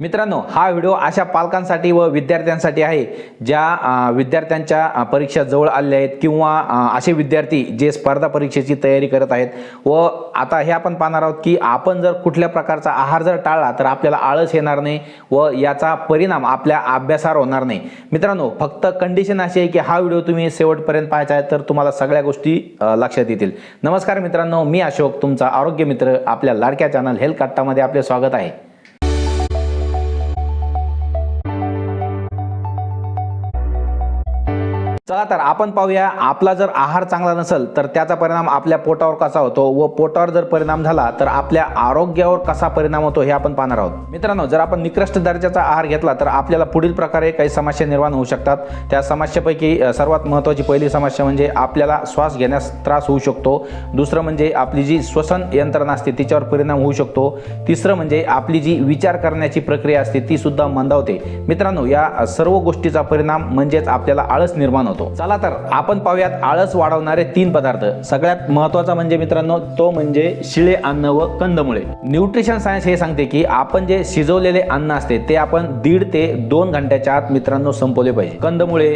मित्रांनो हा व्हिडिओ अशा पालकांसाठी व विद्यार्थ्यांसाठी आहे ज्या विद्यार्थ्यांच्या परीक्षा जवळ आलेल्या आहेत किंवा असे विद्यार्थी जे स्पर्धा परीक्षेची तयारी करत आहेत. व आता हे आपण पाहणार आहोत की आपण जर कुठल्या प्रकारचा आहार जर टाळला तर आपल्याला आळस येणार नाही व याचा परिणाम आपल्या अभ्यासावर होणार नाही. मित्रांनो फक्त कंडिशन अशी आहे की हा व्हिडिओ तुम्ही शेवटपर्यंत पाहायचा आहे तर तुम्हाला सगळ्या गोष्टी लक्षात येतील. नमस्कार मित्रांनो मी अशोक तुमचा आरोग्य मित्र आपल्या लाडक्या चॅनल हेल्थ कट्टामध्ये आपले स्वागत आहे. चला तर आपण पाहूया आपला जर आहार चांगला नसेल तर त्याचा परिणाम आपल्या पोटावर कसा होतो व पोटावर जर परिणाम झाला तर आपल्या आरोग्यावर कसा परिणाम होतो हे आपण पाहणार आहोत. मित्रांनो जर आपण निकृष्ट दर्जाचा आहार घेतला तर आपल्याला पुढील प्रकारे काही समस्या निर्माण होऊ शकतात. त्या समस्येपैकी सर्वात महत्त्वाची पहिली समस्या म्हणजे आपल्याला श्वास घेण्यास त्रास होऊ शकतो. दुसरं म्हणजे आपली जी श्वसन यंत्रणा असते तिच्यावर परिणाम होऊ शकतो. तिसरं म्हणजे आपली जी विचार करण्याची प्रक्रिया असते ती सुद्धा मंदावते. मित्रांनो या सर्व गोष्टीचा परिणाम म्हणजेच आपल्याला आळस निर्माण होतो. चला तर आपण पाहूयात आळस वाढवणारे तीन पदार्थ. सगळ्यात महत्त्वाचा म्हणजे मित्रांनो तो म्हणजे शिळे अन्न व कंदमुळे. न्यूट्रिशन सायन्स हे सांगते की आपण जे शिजवलेले अन्न असते ते आपण दीड ते दोन घंट्याच्या आत मित्रांनो संपवले पाहिजे. कंदमुळे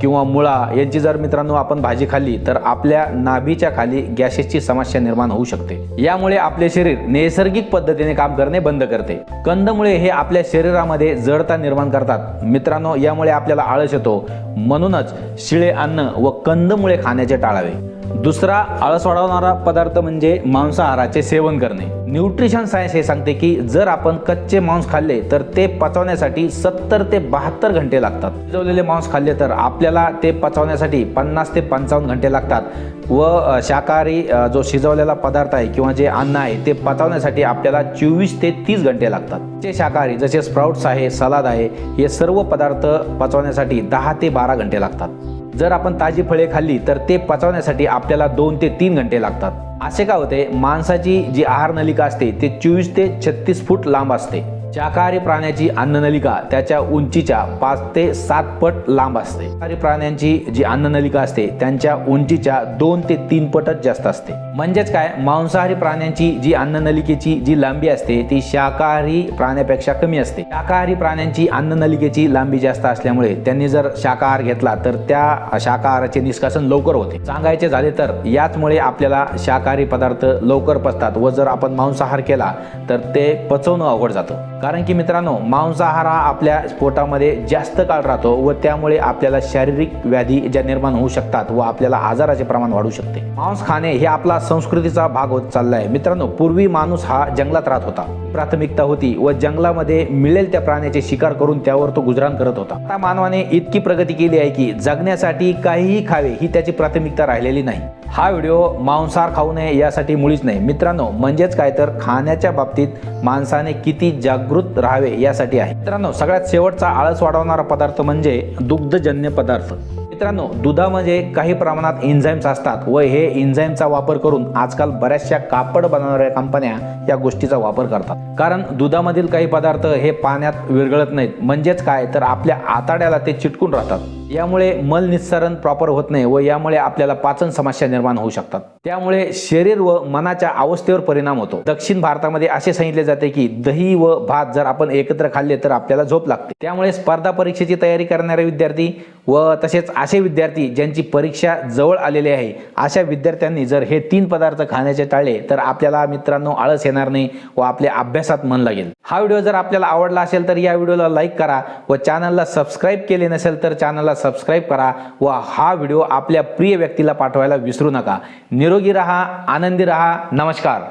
किंवा मुळा यांची जर मित्रांनो आपण भाजी खाल्ली तर आपल्या नाभीच्या खाली गॅसेसची समस्या निर्माण होऊ शकते. यामुळे आपले शरीर नैसर्गिक पद्धतीने काम करणे बंद करते. कंदमुळे हे आपल्या शरीरामध्ये जडता निर्माण करतात. मित्रांनो यामुळे आपल्याला आळस येतो. म्हणूनच शिळे अन्न व कंदमुळे खाण्याचे टाळावे. दुसरा आळस वाढवणारा पदार्थ म्हणजे मांसाहाराचे सेवन करणे. न्यूट्रिशन सायन्स हे सांगते की जर आपण कच्चे मांस खाल्ले तर ते पचवण्यासाठी सत्तर ते बहात्तर घंटे लागतात. शिजवलेले मांस खाल्ले तर आपल्याला ते पचवण्यासाठी पन्नास ते पंचावन्न घंटे लागतात. व शाकाहारी जो शिजवलेला पदार्थ आहे किंवा जे अन्न आहे ते पचवण्यासाठी आपल्याला चोवीस ते तीस घंटे लागतात. जे शाकाहारी जसे स्प्राउट्स आहे सलाद आहे हे सर्व पदार्थ पचवण्यासाठी दहा ते बारा घंटे लागतात. जर आपण ताजी फळे खाल्ली तर ते पचवण्यासाठी आपल्याला दोन ते तीन घंटे लागतात. असे का होते? माणसाची जी आहार नलिका असते ते चोवीस ते छत्तीस फूट लांब असते. शाकाहारी प्राण्याची अन्ननलिका त्याच्या उंचीच्या पाच ते सात पट लांब असते. शाकाहारी प्राण्यांची जी अन्ननलिका असते त्यांच्या उंचीच्या दोन ते तीन पटच जास्त असते. म्हणजेच काय? मांसाहारी प्राण्यांची जी अन्ननलिकेची जी लांबी असते ती शाकाहारी प्राण्यापेक्षा कमी असते. शाकाहारी प्राण्यांची अन्ननलिकेची लांबी जास्त असल्यामुळे त्यांनी जर शाकाहार घेतला तर त्या शाकाहाराचे निष्कासन लवकर होते. सांगायचे झाले तर याचमुळे आपल्याला शाकाहारी पदार्थ लवकर पचतात व जर आपण मांसाहार केला तर ते पचवणं अवघड जातं. कारण की मित्रांनो मांसाहार हा आपल्या पोटामध्ये जास्त काळ राहतो व त्यामुळे आपल्याला शारीरिक व्याधी ज्या निर्माण होऊ शकतात व आपल्याला आजाराचे प्रमाण वाढू शकते. मांस खाणे हे आपला संस्कृतीचा भाग होत चालला आहे मित्रांनो पूर्वी माणूस हा जंगलात राहत होता. प्राथमिकता होती व जंगलामध्ये मिळेल त्या प्राण्याचे शिकार करून त्यावर तो गुजराण करत होता. आता मानवाने इतकी प्रगती केली आहे की जगण्यासाठी काहीही खावे ही त्याची प्राथमिकता राहिलेली नाही. हा व्हिडिओ मांसाहार खाऊ नये यासाठी मुळीच नाही. मित्रांनो म्हणजेच काय तर खाण्याच्या बाबतीत माणसाने किती जागृत राहावे यासाठी आहे. मित्रांनो सगळ्यात शेवटचा आळस वाढवणारा पदार्थ म्हणजे दुग्धजन्य पदार्थ. मित्रांनो दुधामध्ये काही प्रमाणात एन्झाईम्स असतात व हे एन्झाईमचा वापर करून आजकाल बऱ्याचशा कापड बनवणाऱ्या कंपन्या या गोष्टीचा वापर करतात. कारण दुधामधील काही पदार्थ हे पाण्यात विरघळत नाहीत. म्हणजेच काय? तर आपल्या आताड्याला ते चिटकून राहतात. यामुळे मल निस्सरण प्रॉपर होत नाही व यामुळे आपल्याला पाचन समस्या निर्माण होऊ शकतात. त्यामुळे शरीर व मनाच्या अवस्थेवर परिणाम होतो. दक्षिण भारतामध्ये असे सांगितले जाते की दही व भात जर आपण एकत्र खाल्ले तर आपल्याला झोप लागते. त्यामुळे स्पर्धा परीक्षेची तयारी करणारे विद्यार्थी व तसेच असे विद्यार्थी ज्यांची परीक्षा जवळ आलेली आहे अशा विद्यार्थ्यांनी जर हे तीन पदार्थ खाण्याचे टाळले तर आपल्याला मित्रांनो आळस येणार नाही व आपल्या अभ्यासात मन लागेल. हा व्हिडिओ जर आपल्याला आवडला असेल तर या व्हिडिओला लाईक करा व चॅनलला सबस्क्राईब केले नसेल तर चॅनलला सबस्क्राईब करा व हा व्हिडिओ आपल्या प्रिय व्यक्तीला पाठवायला विसरू नका. निरोगी रहा आनंदी रहा. नमस्कार.